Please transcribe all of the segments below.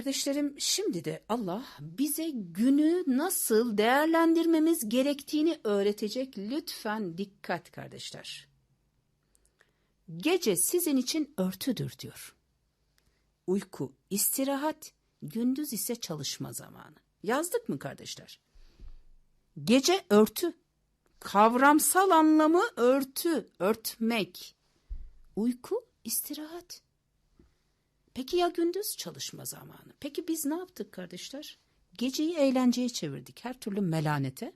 Kardeşlerim şimdi de Allah bize günü nasıl değerlendirmemiz gerektiğini öğretecek. Lütfen dikkat kardeşler. Gece sizin için örtüdür diyor. Uyku, istirahat, gündüz ise çalışma zamanı. Yazdık mı kardeşler? Gece örtü. Kavramsal anlamı örtü, örtmek. Uyku, istirahat. Peki ya gündüz çalışma zamanı? Peki biz ne yaptık kardeşler? Geceyi eğlenceye çevirdik. Her türlü melanete.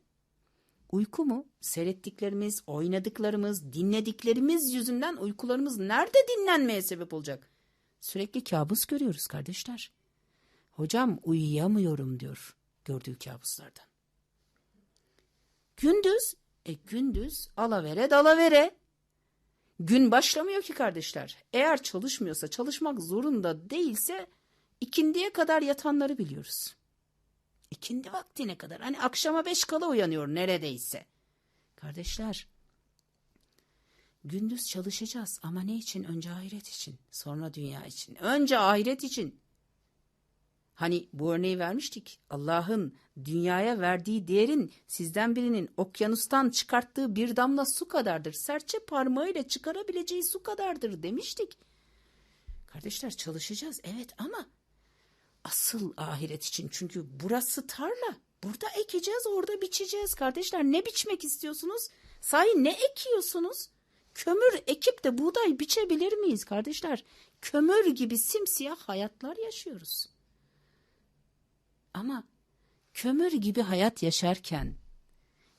Uyku mu? Seyrettiklerimiz, oynadıklarımız, dinlediklerimiz yüzünden uykularımız nerede dinlenmeye sebep olacak? Sürekli kabus görüyoruz kardeşler. Hocam uyuyamıyorum diyor gördüğü kabuslardan. Gündüz, e gündüz alavere dalavere. Gün başlamıyor ki kardeşler. Eğer çalışmıyorsa, çalışmak zorunda değilse ikindiye kadar yatanları biliyoruz. İkindi vaktine kadar. Hani akşama beş kala uyanıyor neredeyse. Kardeşler, gündüz çalışacağız ama ne için? Önce ahiret için, sonra dünya için. Önce ahiret için. Hani bu örneği vermiştik. Allah'ın dünyaya verdiği değerin sizden birinin okyanustan çıkarttığı bir damla su kadardır. Serçe parmağıyla çıkarabileceği su kadardır demiştik. Kardeşler çalışacağız evet ama asıl ahiret için çünkü burası tarla. Burada ekeceğiz orada biçeceğiz kardeşler. Ne biçmek istiyorsunuz? Sahi ne ekiyorsunuz? Kömür ekip de buğday biçebilir miyiz kardeşler? Kömür gibi simsiyah hayatlar yaşıyoruz. Ama kömür gibi hayat yaşarken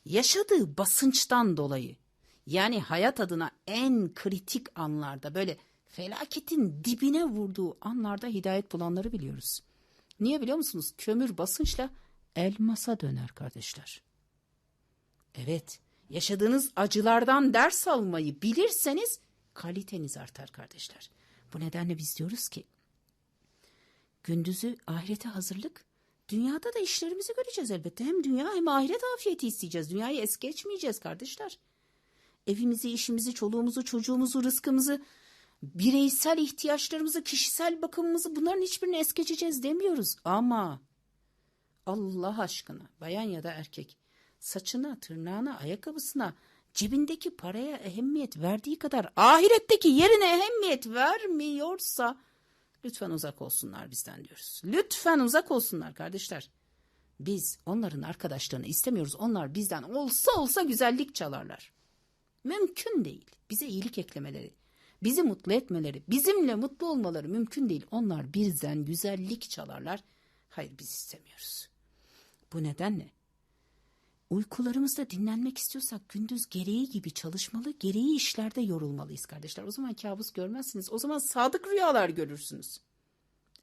yaşadığı basınçtan dolayı yani hayat adına en kritik anlarda böyle felaketin dibine vurduğu anlarda hidayet bulanları biliyoruz. Niye biliyor musunuz? Kömür basınçla elmasa döner kardeşler. Evet, yaşadığınız acılardan ders almayı bilirseniz kaliteniz artar kardeşler. Bu nedenle biz diyoruz ki gündüzü ahirete hazırlık, dünyada da işlerimizi göreceğiz elbette. Hem dünya hem ahiret afiyeti isteyeceğiz. Dünyayı es geçmeyeceğiz kardeşler. Evimizi, işimizi, çoluğumuzu, çocuğumuzu, rızkımızı, bireysel ihtiyaçlarımızı, kişisel bakımımızı bunların hiçbirini es geçeceğiz demiyoruz. Ama Allah aşkına bayan ya da erkek saçına, tırnağına, ayakkabısına, cebindeki paraya ehemmiyet verdiği kadar ahiretteki yerine ehemmiyet vermiyorsa lütfen uzak olsunlar bizden diyoruz. Lütfen uzak olsunlar kardeşler. Biz onların arkadaşlarını istemiyoruz. Onlar bizden olsa olsa güzellik çalarlar. Mümkün değil. Bize iyilik eklemeleri, bizi mutlu etmeleri, bizimle mutlu olmaları mümkün değil. Onlar bizden güzellik çalarlar. Hayır biz istemiyoruz. Bu nedenle uykularımızda dinlenmek istiyorsak gündüz gereği gibi çalışmalı, gereği işlerde yorulmalıyız kardeşler. O zaman kabus görmezsiniz. O zaman sadık rüyalar görürsünüz.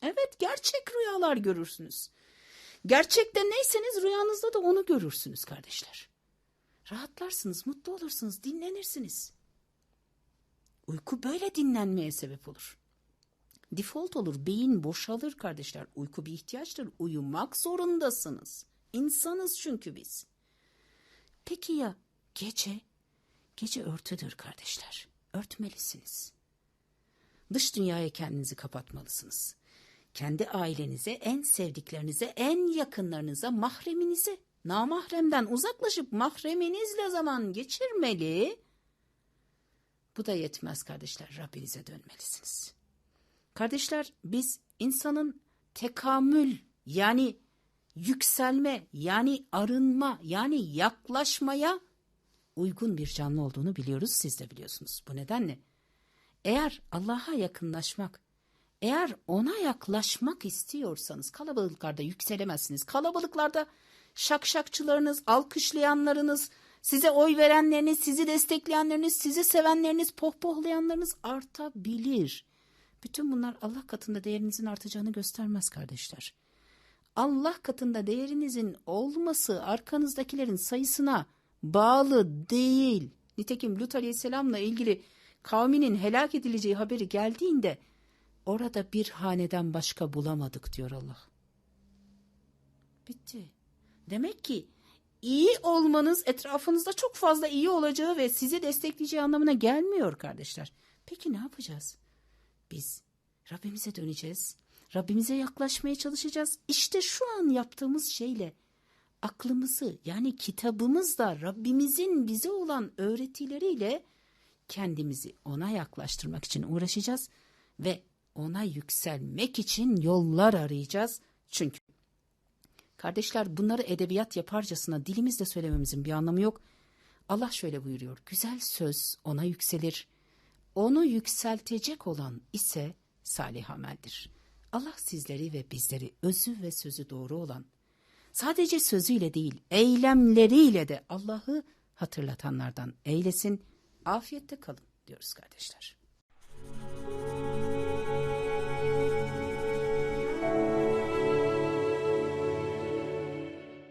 Evet gerçek rüyalar görürsünüz. Gerçekte neyseniz rüyanızda da onu görürsünüz kardeşler. Rahatlarsınız, mutlu olursunuz, dinlenirsiniz. Uyku böyle dinlenmeye sebep olur. Default olur, beyin boşalır kardeşler. Uyku bir ihtiyaçtır. Uyumak zorundasınız. İnsanız çünkü biz. Peki ya gece? Gece örtüdür kardeşler. Örtmelisiniz. Dış dünyaya kendinizi kapatmalısınız. Kendi ailenize, en sevdiklerinize, en yakınlarınıza, mahreminize, namahremden uzaklaşıp mahreminizle zaman geçirmeli. Bu da yetmez kardeşler. Rabbinize dönmelisiniz. Kardeşler biz insanın tekamül yani yükselme yani arınma yani yaklaşmaya uygun bir canlı olduğunu biliyoruz. Siz de biliyorsunuz. Bu nedenle eğer Allah'a yakınlaşmak, eğer ona yaklaşmak istiyorsanız kalabalıklarda yükselemezsiniz. Kalabalıklarda şakşakçılarınız, alkışlayanlarınız, size oy verenleriniz, sizi destekleyenleriniz, sizi sevenleriniz, pohpohlayanlarınız artabilir. Bütün bunlar Allah katında değerinizin artacağını göstermez kardeşler. Allah katında değerinizin olması arkanızdakilerin sayısına bağlı değil. Nitekim Lut Aleyhisselam'la ilgili kavminin helak edileceği haberi geldiğinde orada bir haneden başka bulamadık diyor Allah. Bitti. Demek ki iyi olmanız etrafınızda çok fazla iyi olacağı ve sizi destekleyeceği anlamına gelmiyor kardeşler. Peki ne yapacağız? Biz Rabbimize döneceğiz. Rabbimize yaklaşmaya çalışacağız. İşte şu an yaptığımız şeyle aklımızı yani kitabımızla Rabbimizin bize olan öğretileriyle kendimizi ona yaklaştırmak için uğraşacağız ve ona yükselmek için yollar arayacağız. Çünkü kardeşler bunları edebiyat yaparcasına dilimizle söylememizin bir anlamı yok. Allah şöyle buyuruyor. Güzel söz ona yükselir. Onu yükseltecek olan ise salih ameldir. Allah sizleri ve bizleri özü ve sözü doğru olan, sadece sözüyle değil eylemleriyle de Allah'ı hatırlatanlardan eylesin. Afiyette kalın diyoruz kardeşler.